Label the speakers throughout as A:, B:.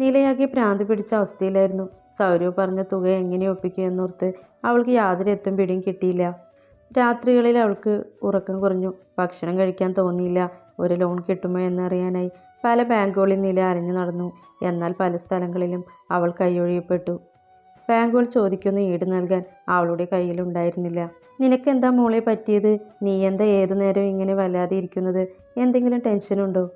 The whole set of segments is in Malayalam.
A: നിലയാകെ ഭ്രാന്തി പിടിച്ച അവസ്ഥയിലായിരുന്നു. സൗരവ് പറഞ്ഞ തുക എങ്ങനെ ഒപ്പിക്കുമെന്നോർത്ത് അവൾക്ക് യാതൊരു എത്തും പിടിയും കിട്ടിയില്ല. രാത്രികളിൽ അവൾക്ക് ഉറക്കം കുറഞ്ഞു. ഭക്ഷണം കഴിക്കാൻ തോന്നിയില്ല. ഒരു ലോൺ കിട്ടുമോ എന്നറിയാനായി പല ബാങ്കുകളിൽ നില അരഞ്ഞു നടന്നു. എന്നാൽ പല സ്ഥലങ്ങളിലും അവൾ കൈയൊഴിയപ്പെട്ടു. ബാങ്കുകൾ ചോദിക്കുന്ന ഈട് നൽകാൻ അവളുടെ കയ്യിലുണ്ടായിരുന്നില്ല നിനക്കെന്താ മോളെ പറ്റിയത്? നീ എന്താ ഏതു നേരം ഇങ്ങനെ വല്ലാതെ ഇരിക്കുന്നത്? എന്തെങ്കിലും ടെൻഷനുണ്ടോ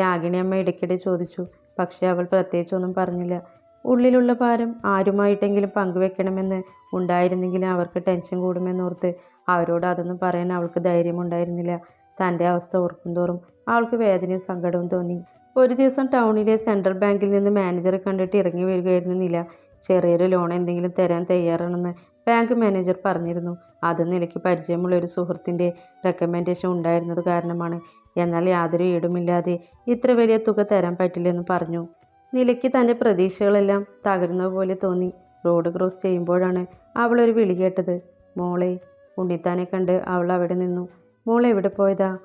A: രാഗിണി അമ്മ ഇടയ്ക്കിടെ ചോദിച്ചു. പക്ഷേ അവൾ പ്രത്യേകിച്ചൊന്നും പറഞ്ഞില്ല. ഉള്ളിലുള്ള ഭാരം ആരുമായിട്ടെങ്കിലും പങ്കുവെക്കണമെന്ന് ഉണ്ടായിരുന്നെങ്കിലും അവർക്ക് ടെൻഷൻ കൂടുമെന്നോർത്ത് അവരോട് അതൊന്നും പറയാൻ അവൾക്ക് ധൈര്യമുണ്ടായിരുന്നില്ല. തന്റെ അവസ്ഥ ഓർക്കും തോറും അവൾക്ക് വേദനയും സങ്കടവും തോന്നി. ഒരു ദിവസം ടൗണിലെ സെൻട്രൽ ബാങ്കിൽ നിന്ന് മാനേജറെ കണ്ടിട്ട് ഇറങ്ങി വരികയായിരുന്നു നില ചെറിയൊരു ലോൺ എന്തെങ്കിലും തരാൻ തയ്യാറാണെന്ന് ബാങ്ക് മാനേജർ പറഞ്ഞിരുന്നു. അത് നിലയ്ക്ക് പരിചയമുള്ള ഒരു സുഹൃത്തിന്റെ റെക്കമെൻഡേഷൻ ഉണ്ടായിരുന്നത് കാരണമാണ്. എന്നാൽ യാതൊരു ഈടുമില്ലാതെ ഇത്ര വലിയ തുക തരാൻ പറ്റില്ലെന്ന് പറഞ്ഞു. നിലയ്ക്ക് തന്റെ പ്രതീക്ഷകളെല്ലാം തകരുന്ന പോലെ തോന്നി. റോഡ് ക്രോസ് ചെയ്യുമ്പോഴാണ് അവൾ ഒരു വിളി കേട്ടത്. മോളെ ഉണ്ണിത്താനെ കണ്ട് അവൾ അവിടെ നിന്നു. മോൾ എവിടെ പോയതാ?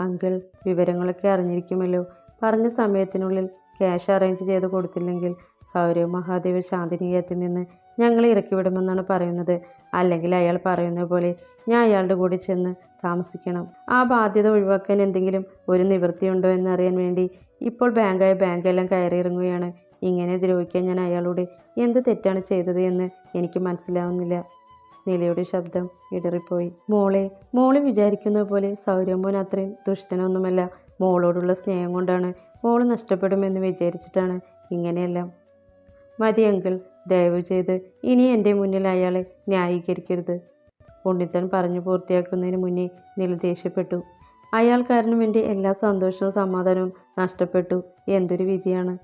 A: അങ്കിൾ വിവരങ്ങളൊക്കെ അറിഞ്ഞിരിക്കുമല്ലോ. പറഞ്ഞ സമയത്തിനുള്ളിൽ ക്യാഷ് അറേഞ്ച് ചെയ്ത് കൊടുത്തില്ലെങ്കിൽ സൗരവ് മഹാദേവ് ശാന്തിനികേയത്തിൽ നിന്ന് ഞങ്ങളെ ഇറക്കി വിടുമെന്നാണ് പറയുന്നത്. അല്ലെങ്കിൽ അയാൾ പറയുന്ന പോലെ ഞാൻ അയാളുടെ കൂടെ ചെന്ന് താമസിക്കണം. ആ ബാധ്യത ഒഴിവാക്കാൻ എന്തെങ്കിലും ഒരു നിവൃത്തിയുണ്ടോ എന്നറിയാൻ വേണ്ടി ഇപ്പോൾ ബാങ്കായ ബാങ്കെല്ലാം കയറിയിറങ്ങുകയാണ്. ഇങ്ങനെ ദ്രോഹിക്കാൻ ഞാൻ അയാളോട് എന്ത് തെറ്റാണ് ചെയ്തത് എന്ന് എനിക്ക് മനസ്സിലാവുന്നില്ല. നിലയുടെ ശബ്ദം ഇടറിപ്പോയി. മോളെ മോൾ വിചാരിക്കുന്ന പോലെ സൗരംഭോൻ അത്രയും ദുഷ്ടനൊന്നുമല്ല. മോളോടുള്ള സ്നേഹം കൊണ്ടാണ് മോൾ നഷ്ടപ്പെടുമെന്ന് വിചാരിച്ചിട്ടാണ് ഇങ്ങനെയെല്ലാം. മതി അങ്കിൾ ദയവ് ചെയ്ത് ഇനി എന്റെ മുന്നിൽ അയാളെ ന്യായീകരിക്കരുത്. ഉണ്ണിത്തൻ പറഞ്ഞു പൂർത്തിയാക്കുന്നതിന് മുന്നേ നില ദേഷ്യപ്പെട്ടു. അയാൾ കാരണം എന്റെ എല്ലാ സന്തോഷവും സമാധാനവും നഷ്ടപ്പെട്ടു. എന്തൊരു വിധിയാണ്.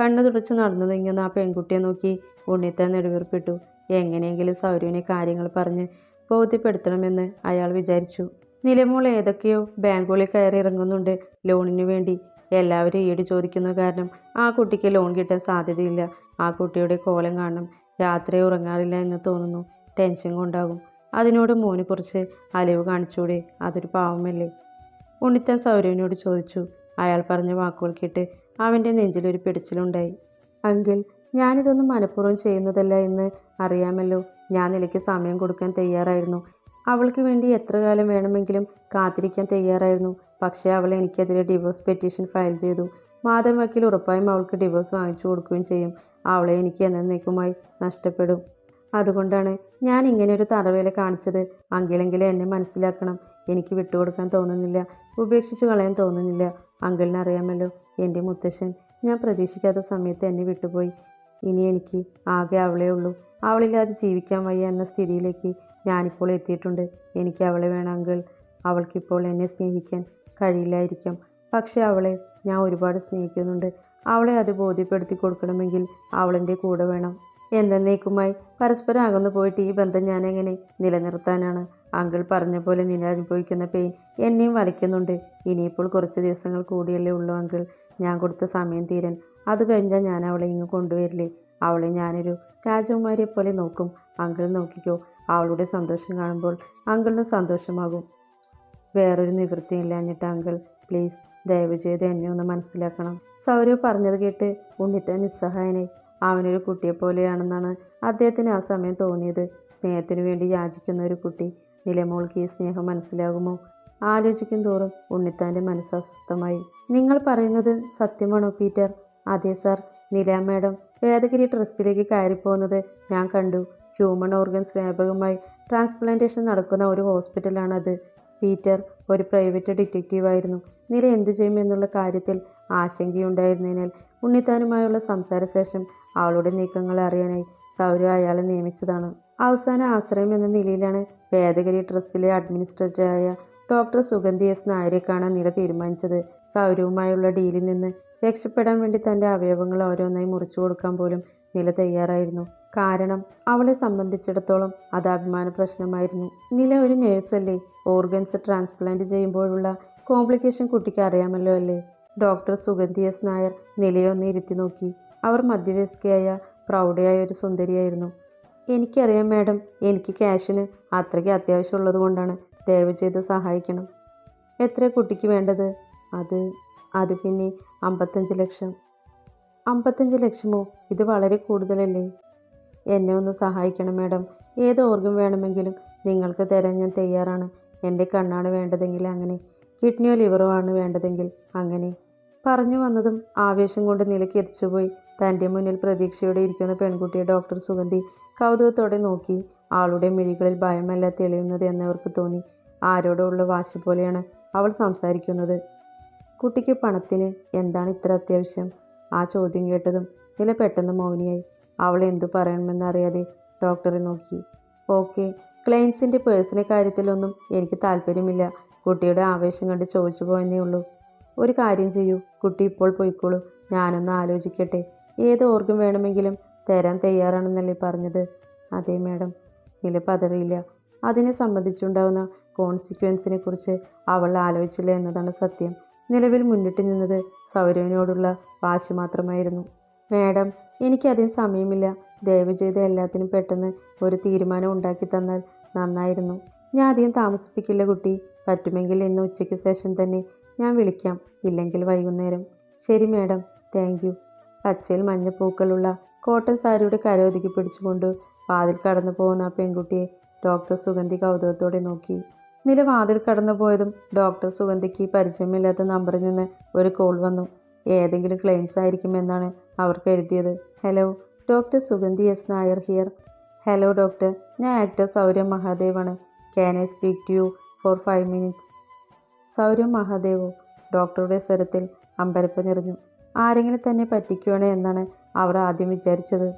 A: കണ്ണു തുടച്ച് നടന്നു നീങ്ങുന്ന ആ പെൺകുട്ടിയെ നോക്കി ഉണ്ണിത്താൻ നെടുവീർപ്പിട്ടു. എങ്ങനെയെങ്കിലും സൗരവിനെ കാര്യങ്ങൾ പറഞ്ഞ് ബോധ്യപ്പെടുത്തണമെന്ന് അയാൾ വിചാരിച്ചു. നിലമോൾ ഏതൊക്കെയോ ബാങ്കുകളിൽ കയറി ഇറങ്ങുന്നുണ്ട് ലോണിനു വേണ്ടി. എല്ലാവരും ഈട് ചോദിക്കുന്ന കാരണം ആ കുട്ടിക്ക് ലോൺ കിട്ടാൻ സാധ്യതയില്ല. ആ കുട്ടിയുടെ കോലം കാണണം. രാത്രി ഉറങ്ങാറില്ല എന്ന് തോന്നുന്നു. ടെൻഷൻ കൊണ്ടാകും. അതിനോട് മോന് കുറച്ച് അലിവ് കാണിച്ചൂടെ അതൊരു പാവമല്ലേ? ഉണ്ണിത്താൻ സൗരവിനോട് ചോദിച്ചു. അയാൾ പറഞ്ഞ വാക്കുകൾ കേട്ട് അവന്റെ നെഞ്ചിലൊരു പിടിച്ചിലുണ്ടായി. അങ്കിൾ ഞാനിതൊന്നും മനഃപൂർവം ചെയ്യുന്നതല്ല എന്ന് അറിയാമല്ലോ. ഞാൻ നിലയ്ക്ക് സമയം കൊടുക്കാൻ തയ്യാറായിരുന്നു. അവൾക്ക് വേണ്ടി എത്ര കാലം വേണമെങ്കിലും കാത്തിരിക്കാൻ തയ്യാറായിരുന്നു. പക്ഷേ അവൾ എനിക്കെതിരെ ഡിവോഴ്സ് പെറ്റീഷൻ ഫയൽ ചെയ്തു. മാധവൻ വക്കീൽ ഉറപ്പായും അവൾക്ക് ഡിവോഴ്സ് വാങ്ങിച്ചു കൊടുക്കുകയും ചെയ്യും. അവളെ എനിക്ക് എന്നേക്കുമായി നഷ്ടപ്പെടും. അതുകൊണ്ടാണ് ഞാൻ ഇങ്ങനെ ഒരു തറവേല കാണിച്ചത്. അങ്കിളെങ്കിലും എന്നെ മനസ്സിലാക്കണം. എനിക്ക് വിട്ടുകൊടുക്കാൻ തോന്നുന്നില്ല. ഉപേക്ഷിച്ചു കളയാൻ തോന്നുന്നില്ല. അങ്കിളിനെ അറിയാമല്ലോ എന്റെ മുത്തശ്ശൻ. ഞാൻ പ്രതീക്ഷിക്കാത്ത സമയത്ത് എന്നെ വിട്ടുപോയി. ഇനി എനിക്ക് ആകെ അവളേ ഉള്ളൂ. അവളില്ലാതെ ജീവിക്കാൻ വയ്യ എന്ന സ്ഥിതിയിലേക്ക് ഞാനിപ്പോൾ എത്തിയിട്ടുണ്ട്. എനിക്ക് അവളെ വേണം അങ്കിൾ. അവൾക്കിപ്പോൾ എന്നെ സ്നേഹിക്കാൻ കഴിയില്ലായിരിക്കാം. പക്ഷേ അവളെ ഞാൻ ഒരുപാട് സ്നേഹിക്കുന്നുണ്ട്. അവളെ അത് ബോധ്യപ്പെടുത്തി കൊടുക്കണമെങ്കിൽ അവളെന്റെ കൂടെ വേണം. എന്നേക്കുമായി പരസ്പരം അകന്നു പോയിട്ട് ഈ ബന്ധം ഞാൻ എങ്ങനെ നിലനിർത്താനാണ്? അങ്കിൾ പറഞ്ഞ പോലെ നില അനുഭവിക്കുന്ന പെയിൻ എന്നെയും വലയ്ക്കുന്നുണ്ട്. ഇനിയിപ്പോൾ കുറച്ച് ദിവസങ്ങൾ കൂടിയല്ലേ ഉള്ളൂ അങ്കിൾ. ഞാൻ കൊടുത്ത സമയം തീരാൻ. അത് കഴിഞ്ഞാൽ ഞാൻ അവളെ ഇങ്ങ് കൊണ്ടുവരില്ലേ? അവളെ ഞാനൊരു രാജകുമാരിയെ പോലെ നോക്കും. അങ്കിൾ നോക്കിക്കോ അവളുടെ സന്തോഷം കാണുമ്പോൾ അങ്കിളിന് സന്തോഷമാകും. വേറൊരു നിവൃത്തിയില്ലാഞ്ഞിട്ട് അങ്കിൾ. പ്ലീസ് ദയവ് ചെയ്ത് എന്നെ ഒന്ന് മനസ്സിലാക്കണം. സൗരവ് പറഞ്ഞത് കേട്ട് ഉണ്ണിത്ത നിസ്സഹായനായി. അവനൊരു കുട്ടിയെ പോലെയാണെന്നാണ് അദ്ദേഹത്തിന് ആ സമയം തോന്നിയത്. സ്നേഹത്തിനു വേണ്ടി യാചിക്കുന്ന ഒരു കുട്ടി. നിലമോൾക്ക് ഈ സ്നേഹം മനസ്സിലാകുമോ? ആലോചിക്കും തോറും ഉണ്ണിത്താന്റെ മനസ്സ് അസ്വസ്ഥമായി. നിങ്ങൾ പറയുന്നത് സത്യമാണോ പീറ്റർ? അതെ സാർ. നില മാഡം. വേദഗിരി ട്രസ്റ്റിലേക്ക് കയറിപ്പോകുന്നത് ഞാൻ കണ്ടു. ഹ്യൂമൻ ഓർഗൻസ് വ്യാപകമായി ട്രാൻസ്പ്ലാന്റേഷൻ നടക്കുന്ന ഒരു ഹോസ്പിറ്റലാണത് പീറ്റർ ഒരു പ്രൈവറ്റ് ഡിറ്റക്റ്റീവായിരുന്നു നില എന്തു ചെയ്യുമെന്നുള്ള കാര്യത്തിൽ ആശങ്കയുണ്ടായിരുന്നതിനാൽ ഉണ്ണിത്താനുമായുള്ള സംസാര ശേഷം അവളുടെ നീക്കങ്ങൾ അറിയാനായി സൗരവ് അയാളെ നിയമിച്ചതാണ്. അവസാന ആശ്രയം എന്ന നിലയിലാണ് വേദഗരി ട്രസ്റ്റിലെ അഡ്മിനിസ്ട്രേറ്ററായ ഡോക്ടർ സുഗന്ധി എസ് നായരെ കാണാൻ നില തീരുമാനിച്ചത്. സൗരവുമായുള്ള ഡീലിൽ നിന്ന് രക്ഷപ്പെടാൻ വേണ്ടി തന്റെ അവയവങ്ങൾ ഓരോന്നായി മുറിച്ചു കൊടുക്കാൻ പോലും നില തയ്യാറായിരുന്നു. കാരണം അവളെ സംബന്ധിച്ചിടത്തോളം അത് അഭിമാന പ്രശ്നമായിരുന്നു. നില ഒരു നേഴ്സല്ലേ ഓർഗൻസ് ട്രാൻസ്പ്ലാന്റ് ചെയ്യുമ്പോഴുള്ള കോംപ്ലിക്കേഷൻ കുട്ടിക്ക് അറിയാമല്ലോ അല്ലേ? ഡോക്ടർ സുഗന്ധി എസ് നായർ നിലയൊന്ന് ഇരുത്തി നോക്കി. അവർ മധ്യവയസ്കയായ പ്രൗഢയായ ഒരു സുന്ദരിയായിരുന്നു. എനിക്കറിയാം മാഡം എനിക്ക് ക്യാഷിന് അത്രയ്ക്ക് അത്യാവശ്യമുള്ളത് കൊണ്ടാണ് ദയവ് ചെയ്ത് സഹായിക്കണം. എത്ര കുട്ടിക്ക് വേണ്ടത്? അത് അത് പിന്നെ അമ്പത്തഞ്ച് ലക്ഷം. അമ്പത്തഞ്ച് ലക്ഷമോ? ഇത് വളരെ കൂടുതലല്ലേ? എന്നെ ഒന്ന് സഹായിക്കണം മാഡം. ഏത് ഓർഗൻ വേണമെങ്കിലും നിങ്ങൾക്ക് തരാൻ ഞാൻ തയ്യാറാണ്. എന്റെ കണ്ണാണ് വേണ്ടതെങ്കിൽ അങ്ങനെ. കിഡ്നിയോ ലിവറോ ആണ് വേണ്ടതെങ്കിൽ അങ്ങനെ. പറഞ്ഞു വന്നതും ആവേശം കൊണ്ട് നിലയ്ക്ക് എത്തിച്ചുപോയി. തന്റെ മുന്നിൽ പ്രതീക്ഷയോടെ ഇരിക്കുന്ന പെൺകുട്ടിയെ ഡോക്ടർ സുഗന്ധി കൗതുകത്തോടെ നോക്കി. ആളുടെ മിഴികളിൽ ഭയമല്ല തെളിയുന്നത് എന്നവർക്ക് തോന്നി. ആരോടുള്ള വാശി പോലെയാണ് അവൾ സംസാരിക്കുന്നത്. കുട്ടിക്ക് പണത്തിന് എന്താണ് ഇത്ര അത്യാവശ്യം? ആ ചോദ്യം കേട്ടതും നില പെട്ടെന്ന് മൗനിയായി. അവൾ എന്തു പറയണമെന്നറിയാതെ ഡോക്ടറെ നോക്കി. ഓക്കെ ക്ലയൻസിന്റെ പേഴ്സിന്റെ കാര്യത്തിലൊന്നും എനിക്ക് താല്പര്യമില്ല. കുട്ടിയുടെ ആവേശം കണ്ട് ചോദിച്ചു പോയെന്നേ ഉള്ളൂ. ഒരു കാര്യം ചെയ്യൂ കുട്ടി ഇപ്പോൾ പോയിക്കോളൂ. ഞാനൊന്ന് ആലോചിക്കട്ടെ. ഏത് ഓർഗം വേണമെങ്കിലും തരാൻ തയ്യാറാണെന്നല്ലേ പറഞ്ഞത്? അതെ മാഡം. നില പതറിയില്ല. അതിനെ സംബന്ധിച്ചുണ്ടാകുന്ന കോൺസിക്വൻസിനെ കുറിച്ച് അവൾ ആലോചിച്ചില്ല എന്നതാണ് സത്യം. നിലവിൽ മുന്നിട്ട് നിന്നത് സൗരവിനോടുള്ള വാശി മാത്രമായിരുന്നു. മാഡം എനിക്കതിന് സമയമില്ല. ദയവ് ചെയ്ത് എല്ലാത്തിനും പെട്ടെന്ന് ഒരു തീരുമാനം ഉണ്ടാക്കി തന്നാൽ നന്നായിരുന്നു. ഞാൻ അധികം താമസിപ്പിക്കില്ല കുട്ടി. പറ്റുമെങ്കിൽ ഇന്ന് ഉച്ചയ്ക്ക് ശേഷം തന്നെ ഞാൻ വിളിക്കാം. ഇല്ലെങ്കിൽ വൈകുന്നേരം. ശരി മാഡം. Thank you. പച്ചയിൽ മഞ്ഞപ്പൂക്കളുള്ള കോട്ടൺ സാരിയുടെ കരയൊതുക്കി പിടിച്ചുകൊണ്ട് വാതിൽ കടന്നു പോകുന്ന ആ പെൺകുട്ടിയെ ഡോക്ടർ സുഗന്ധി കൗതുകത്തോടെ നോക്കി. നില വാതിൽ കടന്നു പോയതും ഡോക്ടർ സുഗന്ധിക്ക് പരിചയമില്ലാത്ത നമ്പറിൽ നിന്ന് ഒരു കോൾ വന്നു. ഏതെങ്കിലും ക്ലെയിംസ് ആയിരിക്കുമെന്നാണ് അവർ കരുതിയത്. Hello doctor Suganthi S Nair here hello doctor ഞാൻ actor Saurav മഹാദേവാണ്. Can I speak to you four five minutes Saurav മഹാദേവോ ഡോക്ടറുടെ സ്വരത്തിൽ അമ്പരപ്പ് നിറഞ്ഞു. ആരെങ്കിലും തന്നെ പറ്റിക്കുകയാണ് എന്നാണ് അവർ ആദ്യം വിചാരിച്ചത്.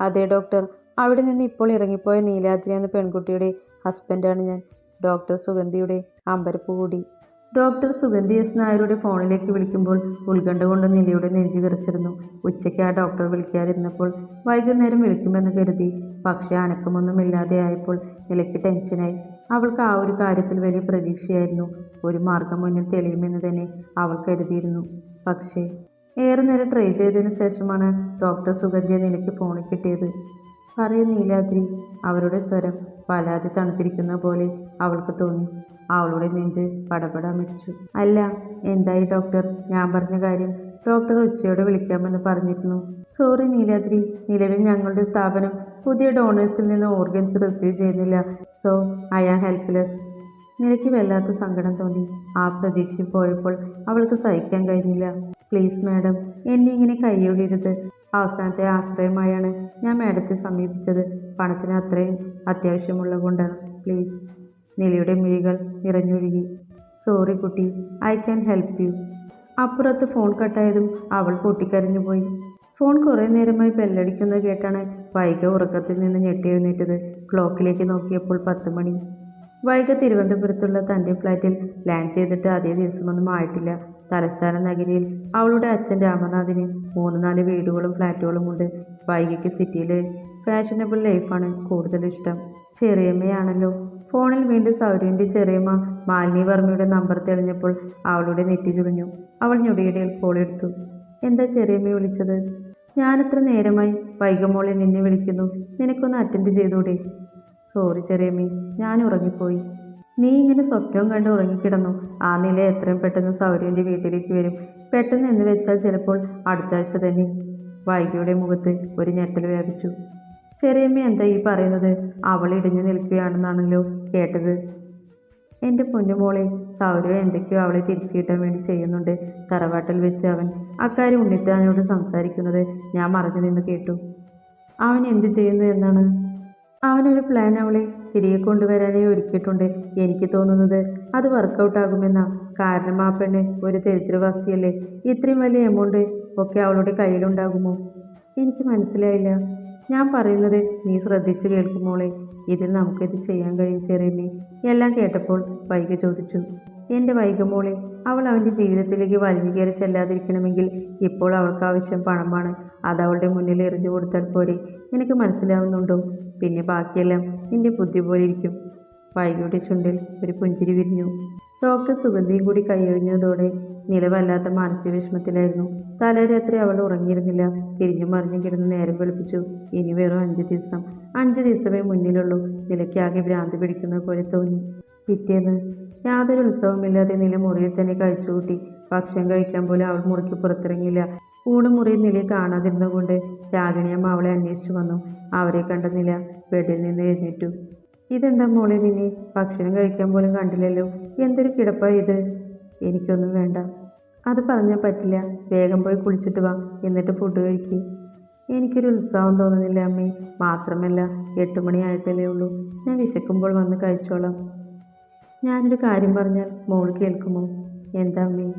A: അതെ ഡോക്ടർ അവിടെ നിന്ന് ഇപ്പോൾ ഇറങ്ങിപ്പോയ നീലാദ്രി എന്ന പെൺകുട്ടിയുടെ ഹസ്ബൻഡാണ് ഞാൻ. ഡോക്ടർ സുഗന്ധിയുടെ അമ്പരപ്പ് കൂടി. ഡോക്ടർ സുഗന്ധി എസ് നായരുടെ ഫോണിലേക്ക് വിളിക്കുമ്പോൾ ഉത്കണ്ഠ കൊണ്ട് നിലയുടെ നെഞ്ചു വിറച്ചിരുന്നു. ഉച്ചയ്ക്ക് ആ ഡോക്ടർ വിളിക്കാതിരുന്നപ്പോൾ വൈകുന്നേരം വിളിക്കുമെന്ന് കരുതി. പക്ഷേ അനക്കമൊന്നുമില്ലാതെ ആയപ്പോൾ നിലയ്ക്ക് ടെൻഷനായി. അവൾക്ക് ആ ഒരു കാര്യത്തിൽ വലിയ പ്രതീക്ഷയായിരുന്നു. ഒരു മാർഗം മുന്നിൽ തെളിയുമെന്ന് തന്നെ അവൾ കരുതിയിരുന്നു. പക്ഷേ ഏറെ നേരം ട്രൈ ചെയ്തതിനു ശേഷമാണ് ഡോക്ടർ സുഗന്ധിയെ നിലയ്ക്ക് ഫോണിൽ കിട്ടിയത്. പറയൂ അവരുടെ സ്വരം വല്ലാതെ തണുത്തിരിക്കുന്ന പോലെ അവൾക്ക് തോന്നി. അവളുടെ നെഞ്ച് പടപടാ മിടിച്ചു അല്ല എന്തായി ഡോക്ടർ ഞാൻ പറഞ്ഞ കാര്യം ഡോക്ടർ ഉച്ചയോടെ വിളിക്കാമെന്ന് പറഞ്ഞിരുന്നു. സോറി നീലാദ്രി നിലവിൽ ഞങ്ങളുടെ സ്ഥാപനം പുതിയ ഡോണേഴ്സിൽ നിന്ന് ഓർഗൻസ് റിസീവ് ചെയ്യുന്നില്ല. സോ ഐ ആം ഹെൽപ്ലെസ് നിലയ്ക്ക് വല്ലാത്ത സങ്കടം തോന്നി. ആ പ്രതീക്ഷ പോയപ്പോൾ അവൾക്ക് സഹിക്കാൻ കഴിഞ്ഞില്ല. പ്ലീസ് മാഡം എന്നെ ഇങ്ങനെ കൈയൊഴിയരുത് അവസാനത്തെ ആശ്രയമായാണ് ഞാൻ മാഡത്തെ സമീപിച്ചത്. പണത്തിന് അത്രയും അത്യാവശ്യമുള്ളത് പ്ലീസ് നിലയുടെ മിഴികൾ നിറഞ്ഞൊഴുകി. സോറി കുട്ടി ഐ ക്യാൻ ഹെൽപ്പ് യു. അപ്പുറത്ത് ഫോൺ കട്ടായതും അവൾ പൊട്ടിക്കരഞ്ഞുപോയി. ഫോൺ കുറേ നേരമായി ബെല്ലടിക്കുന്നത് കേട്ടാണ് വൈക ഉറക്കത്തിൽ നിന്ന് ഞെട്ടിയെഴുന്നേറ്റത് ക്ലോക്കിലേക്ക് നോക്കിയപ്പോൾ പത്ത് മണി. വൈക തിരുവനന്തപുരത്തുള്ള തന്റെ ഫ്ലാറ്റിൽ ലാൻഡ് ചെയ്തിട്ട് അതേ ദിവസമൊന്നും ആയിട്ടില്ല. തലസ്ഥാന നഗരിയിൽ അവളുടെ അച്ഛൻ രാമനാഥിന് മൂന്ന് നാല് വീടുകളും ഫ്ലാറ്റുകളും ഉണ്ട്. വൈകയ്ക്ക് സിറ്റിയിലെ ഫാഷനബിൾ ലൈഫാണ് കൂടുതൽ ഇഷ്ടം. ചെറിയമ്മയാണല്ലോ. ഫോണിൽ വീണ്ടും സൗരവിന്റെ ചെറിയമ്മ മാലിനി വർമ്മയുടെ നമ്പർ തെളിഞ്ഞപ്പോൾ അവളുടെ നെറ്റി ചുളിഞ്ഞു. അവൾ ഞൊടിയിടയിൽ കോളെടുത്തു എന്താ ചെറിയമ്മ വിളിച്ചത്? ഞാനത്ര നേരമായി വൈകമോളെ നിന്നെ വിളിക്കുന്നു. നിനക്കൊന്ന് അറ്റൻഡ് ചെയ്തൂടെ? സോറി ചെറിയമ്മേ ഞാൻ ഉറങ്ങിപ്പോയി. നീ ഇങ്ങനെ സ്വപ്നവും കണ്ട് ഉറങ്ങിക്കിടന്നു? ആ നില എത്രയും പെട്ടെന്ന് സൗരവിന്റെ വീട്ടിലേക്ക് വരും. പെട്ടെന്ന് എന്ന് വെച്ചാൽ ചിലപ്പോൾ അടുത്താഴ്ച തന്നെ. വൈകിയുടെ മുഖത്ത് ഒരു ഞെട്ടൽ വ്യാപിച്ചു. ചെറിയമ്മ എന്താ ഈ പറയുന്നത്? അവൾ ഇടിഞ്ഞു നിൽക്കുകയാണെന്നാണല്ലോ കേട്ടത്. എന്റെ പൊന്നുമോളെ സൗരവ് എന്തൊക്കെയോ അവളെ തിരിച്ചു കിട്ടാൻ വേണ്ടി ചെയ്യുന്നുണ്ട്. തറവാട്ടിൽ വെച്ച് അവൻ അക്കാര്യം ഉണ്ണിത്താനോട് സംസാരിക്കുന്നത് ഞാൻ മറഞ്ഞു നിന്ന് കേട്ടു. അവൻ എന്തു ചെയ്യുന്നു എന്നാണ്? അവനൊരു പ്ലാൻ അവളെ തിരികെ കൊണ്ടുവരാനായി ഒരുക്കിയിട്ടുണ്ട്. എനിക്ക് തോന്നുന്നത് അത് വർക്കൗട്ട് ആകുമെന്നാ. കാരണം ആ പെണ്ണ് ഒരു ദരിദ്രവാസിയല്ലേ. ഇത്രയും വലിയ എമൗണ്ട് ഒക്കെ അവളുടെ കയ്യിലുണ്ടാകുമോ? എനിക്ക് മനസ്സിലായില്ല. ഞാൻ പറയുന്നത് നീ ശ്രദ്ധിച്ചു കേൾക്കുമോളെ ഇതിൽ നമുക്കിത് ചെയ്യാൻ കഴിയും ചെറിയമ്മേ എല്ലാം കേട്ടപ്പോൾ വൈകി ചോദിച്ചു എന്റെ വൈകമോളെ അവൾ അവന്റെ ജീവിതത്തിലേക്ക് വലിഞ്ഞു കയറി ചെല്ലാതിരിക്കണമെങ്കിൽ ഇപ്പോൾ അവൾക്ക് ആവശ്യം പണമാണ്. അത് അവളുടെ മുന്നിൽ എറിഞ്ഞു കൊടുത്താൽ പോരെ. നിനക്ക് മനസ്സിലാവുന്നുണ്ടോ? പിന്നെ ബാക്കിയെല്ലാം നിന്റെ ബുദ്ധി പോലെ ഇരിക്കും. വൈകിയുടെ ചുണ്ടിൽ ഒരു പുഞ്ചിരി വിരിഞ്ഞു. ഡോക്ടർ സുഗന്ധിയും കൂടി കൈയൊഴിഞ്ഞതോടെ നിലവല്ലാത്ത മാനസിക വിഷമത്തിലായിരുന്നു. തലേരാത്രി അവൾ ഉറങ്ങിയിരുന്നില്ല. തിരിഞ്ഞു മറിഞ്ഞു കിടന്ന് നേരം വെളുപ്പിച്ചു. ഇനി വെറും അഞ്ച് ദിവസം. അഞ്ച് ദിവസമേ മുന്നിലുള്ളൂ. നിലയ്ക്കാകെ ഭ്രാന്തി പിടിക്കുന്ന പോലെ തോന്നി. പിറ്റേന്ന് യാതൊരു ഉത്സവമില്ലാതെ നില മുറിയിൽ തന്നെ കഴിച്ചുകൂട്ടി ഭക്ഷണം കഴിക്കാൻ പോലും അവൾ മുറിക്ക് പുറത്തിറങ്ങിയില്ല. ഊണുമുറി നിലയെ കാണാതിരുന്നുകൊണ്ട് രാഗിണിയമ്മ അവളെ അന്വേഷിച്ചു വന്നു. അവരെ കണ്ടെന്നില്ല ബെഡിൽ നിന്ന് എഴുന്നേറ്റു. ഇതെന്താ മോളെ നിന്നെ? ഭക്ഷണം കഴിക്കാൻ പോലും കണ്ടില്ലല്ലോ. എന്തൊരു കിടപ്പാ ഇത്? എനിക്കൊന്നും വേണ്ട. അത് പറഞ്ഞാൽ പറ്റില്ല. വേഗം പോയി കുളിച്ചിട്ട് വാ. എന്നിട്ട് ഫുഡ് കഴിക്ക്. എനിക്കൊരു ഉത്സാഹം തോന്നുന്നില്ല അമ്മേ. മാത്രമല്ല എട്ട് മണിയായിട്ടല്ലേ ഉള്ളൂ. ഞാൻ വിശക്കുമ്പോൾ വന്ന് കഴിച്ചോളാം. ഞാനൊരു കാര്യം പറഞ്ഞാൽ മോൾ കേൾക്കുമോ? എന്താ അമ്മേ?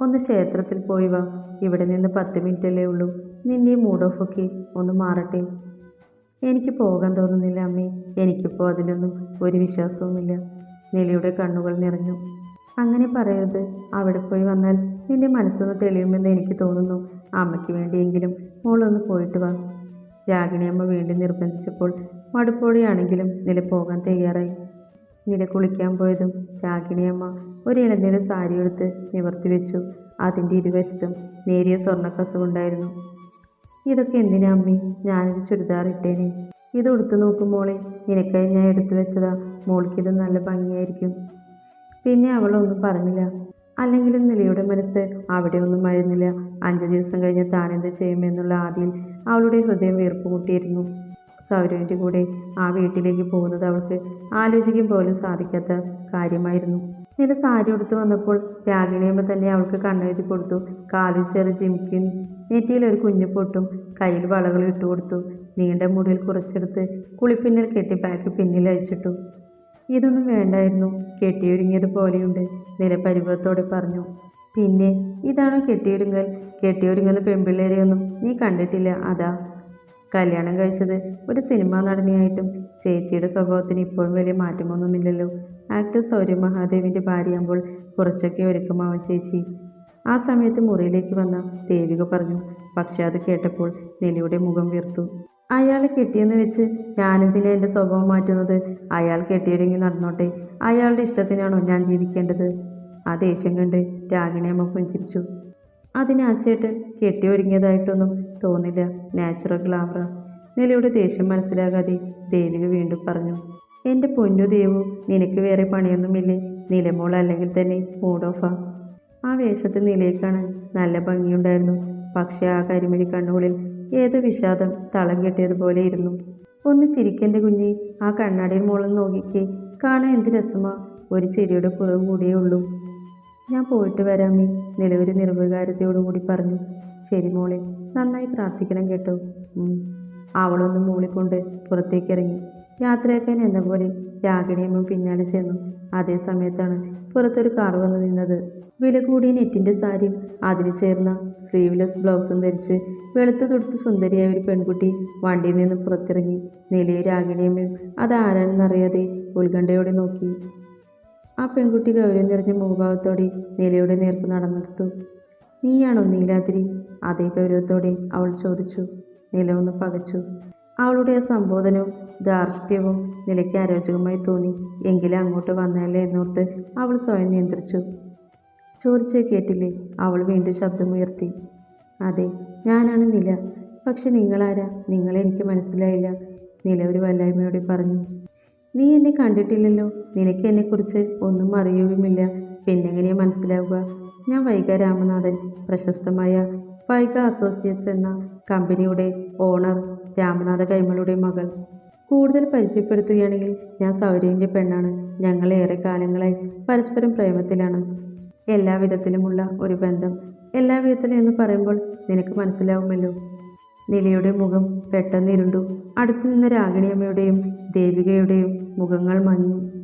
A: ഒന്ന് ക്ഷേത്രത്തിൽ പോയി വാ. ഇവിടെ നിന്ന് പത്ത് മിനിറ്റല്ലേ ഉള്ളൂ. നിന്റെ ഈ മൂഡ് ഓഫ് ഒക്കെ ഒന്ന് മാറട്ടെ. എനിക്ക് പോകാൻ തോന്നുന്നില്ല അമ്മേ. എനിക്കിപ്പോൾ അതിലൊന്നും ഒരു വിശ്വാസവുമില്ല. നിലയുടെ കണ്ണുകൾ നിറഞ്ഞു. അങ്ങനെ പറയരുത്. അവിടെ പോയി വന്നാൽ നിന്റെ മനസ്സൊന്ന് തെളിയുമെന്ന് എനിക്ക് തോന്നുന്നു. അമ്മയ്ക്ക് വേണ്ടിയെങ്കിലും മോളൊന്ന് പോയിട്ട് വാ. രാഗിണിയമ്മ വീണ്ടും നിർബന്ധിച്ചപ്പോൾ മടുപ്പോടെയാണെങ്കിലും നില പോകാൻ തയ്യാറായി. നില കുളിക്കാൻ പോയതും രാഗിണിയമ്മ ഒരു ഇളനീല സാരി എടുത്ത് നിവർത്തി വെച്ചു. അതിന്റെ ഇരുവശത്തും നേരിയ സ്വർണക്കസവുണ്ടായിരുന്നു. ഇതൊക്കെ എന്തിനാ അമ്മി? ഞാനൊരു ചുരിദാർ ഇട്ടേനെ. ഇത് ഉടുത്തു നോക്കുമ്പോളെ നിനക്കായി ഞാൻ എടുത്തു വെച്ചതാ. മോൾക്കിത് നല്ല ഭംഗിയായിരിക്കും. പിന്നെ അവളൊന്നും പറഞ്ഞില്ല. അല്ലെങ്കിലും നിലയുടെ മനസ്സ് അവിടെ ഒന്നും ആയിരുന്നില്ല. അഞ്ചു ദിവസം കഴിഞ്ഞ് താനെന്ത് ചെയ്യുമെന്നുള്ള ആദ്യം അവളുടെ ഹൃദയം വീർപ്പ് കൂട്ടിയിരുന്നു. സൗരവിന്റെ കൂടെ ആ വീട്ടിലേക്ക് പോകുന്നത് അവൾക്ക് ആലോചിക്കും പോലും സാധിക്കാത്ത കാര്യമായിരുന്നു. നില സാരി ഉടുത്ത് വന്നപ്പോൾ രാഗിണിയമ്മ തന്നെ അവൾക്ക് കണ്ണെഴുതി കൊടുത്തു. കാലിൽ ചെറു ജിമിക്കും നെറ്റിയിൽ ഒരു കുഞ്ഞു പൊട്ടും. കയ്യിൽ വളകൾ ഇട്ടുകൊടുത്തു. നീണ്ട മുടിയിൽ കുറച്ചെടുത്ത് കുളിപ്പിന്നൽ കെട്ടി ബാക്കി പിന്നിൽ അഴിച്ചിട്ടു. ഇതൊന്നും വേണ്ടായിരുന്നു. കെട്ടിയൊരുങ്ങിയത് പോലെയുണ്ട് നിലപരിഭവത്തോടെ പറഞ്ഞു. പിന്നെ ഇതാണോ കെട്ടിയൊരുങ്ങൽ? കെട്ടിയൊരുങ്ങുന്ന പെൺപിള്ളേരെയൊന്നും നീ കണ്ടിട്ടില്ല അതാ. കല്യാണം കഴിച്ചത് ഒരു സിനിമാ നടനെയായിട്ടും ചേച്ചിയുടെ സ്വഭാവത്തിന് ഇപ്പോഴും വലിയ മാറ്റമൊന്നുമില്ലല്ലോ. ആക്ടർ സൗര്യ മഹാദേവിന്റെ ഭാര്യയാകുമ്പോൾ കുറച്ചൊക്കെ ഒരുക്കമാവും ചേച്ചി. ആ സമയത്ത് മുറിയിലേക്ക് വന്ന ദേവിക പറഞ്ഞു പക്ഷെ അത് കേട്ടപ്പോൾ നിലയുടെ മുഖം വീർത്തു. അയാളെ കെട്ടിയെന്ന് വെച്ച് ഞാനെന്തിനാ എന്റെ സ്വഭാവം മാറ്റുന്നത്? അയാൾ കെട്ടിയൊരുങ്ങി നടന്നോട്ടെ. അയാളുടെ ഇഷ്ടത്തിനാണോ ഞാൻ ജീവിക്കേണ്ടത്? ആ ദേഷ്യം കണ്ട് രാഗിണിയമ്മ പുഞ്ചിരിച്ചു. അതിന് ആ ചേട്ടൻ ഒരുങ്ങിയതായിട്ടൊന്നും തോന്നില്ല. നാച്ചുറൽ ഗ്ലാമർ നിലയുടെ ദേഷ്യം മനസ്സിലാകാതെ ദേവിക വീണ്ടും പറഞ്ഞു എന്റെ പൊന്നു ദേവു നിനക്ക് വേറെ പണിയൊന്നുമില്ലേ? നിലമോൾ അല്ലെങ്കിൽ തന്നെ മൂഡ് ഓഫാ ആ. വേഷത്തിൽ നിലയെ നല്ല ഭംഗിയുണ്ടായിരുന്നു. പക്ഷേ ആ കരിമിഴി കണ്ണുകളിൽ ഏതോ വിഷാദം തളം കെട്ടിയതുപോലെ ഇരുന്നു. ഒന്ന് ചിരിക്കന്റെ കുഞ്ഞി ആ കണ്ണാടിയിൽ മോളിൽ നോക്കിക്കെ. കാണാൻ എന്ത് രസമാ ഒരു ചിരിയുടെ കുറവ് കൂടിയേ ഉള്ളൂ. ഞാൻ പോയിട്ട് വരാമേ നിലവിലെ നിർവികാരതയോടുകൂടി പറഞ്ഞു. ശരി മോളെ നന്നായി പ്രാർത്ഥിക്കണം കേട്ടോ. അവളൊന്ന് മൂളിക്കൊണ്ട് പുറത്തേക്കിറങ്ങി. യാത്രയാക്കാൻ എന്ന പോലെ രാഗിണിയമ്മ പിന്നാലെ ചെന്നു. അതേ സമയത്താണ് പുറത്തൊരു കാർ വന്നു നിന്നത്. വില കൂടിയ നെറ്റിന്റെ സാരിയും അതിന് ചേർന്ന സ്ലീവ്ലെസ് ബ്ലൗസും ധരിച്ച് വെളുത്ത് തുടുത്ത് സുന്ദരിയായ ഒരു പെൺകുട്ടി വണ്ടിയിൽ നിന്ന് പുറത്തിറങ്ങി നിലയെ രാഗിണിയമ്മയും അതാരാണെന്നറിയാതെ ഉത്കണ്ഠയോടെ നോക്കി. ആ പെൺകുട്ടി ഗൗരവം നിറഞ്ഞ മുഖഭാവത്തോടെ നിലയുടെ നേർക്ക് നടന്നെടുത്തു. നീയാണോ നീലാതിരി അതേ ഗൗരവത്തോടെ അവൾ ചോദിച്ചു. നില ഒന്ന് പകച്ചു. അവളുടെ സംബോധനവും ധാർഷ്ട്യവും നിലയ്ക്ക് അരോചകമായി തോന്നി. എങ്കിലും അങ്ങോട്ട് വന്നല്ലേ എന്നോർത്ത് അവൾ സ്വയം നിയന്ത്രിച്ചു. ചോദിച്ചേ കേട്ടില്ലേ? അവൾ വീണ്ടും ശബ്ദമുയർത്തി. അതെ ഞാനാണ് നില. പക്ഷെ നിങ്ങളാരാ? നിങ്ങളെ എനിക്ക് മനസ്സിലായില്ല. നില ഒരു വല്ലായ്മയോടെ പറഞ്ഞു. നീ എന്നെ കണ്ടിട്ടില്ലല്ലോ. നിനക്ക് എന്നെക്കുറിച്ച് ഒന്നും അറിയുകയുമില്ല. പിന്നെങ്ങനെയാ മനസ്സിലാവുക? ഞാൻ വൈഗ രാമനാഥൻ പ്രശസ്തമായ വൈക അസോസിയേറ്റ്സ് എന്ന കമ്പനിയുടെ ഓണർ രാമനാഥ കൈമളുടെ മകൾ. കൂടുതൽ പരിചയപ്പെടുത്തുകയാണെങ്കിൽ ഞാൻ സൗരവിന്റെ പെണ്ണാണ്. ഞങ്ങൾ ഏറെ കാലങ്ങളായി പരസ്പരം പ്രേമത്തിലാണ്. എല്ലാ വിധത്തിലുമുള്ള ഒരു ബന്ധം എല്ലാ വിധത്തിലും എന്ന് പറയുമ്പോൾ നിനക്ക് മനസ്സിലാവുമല്ലോ. നിലയുടെ മുഖം പെട്ടെന്ന് ഇരുണ്ടു. അടുത്തു നിന്ന രാഗിണിയമ്മയുടെയും ദേവികയുടെയും മുഖങ്ങൾ മങ്ങി.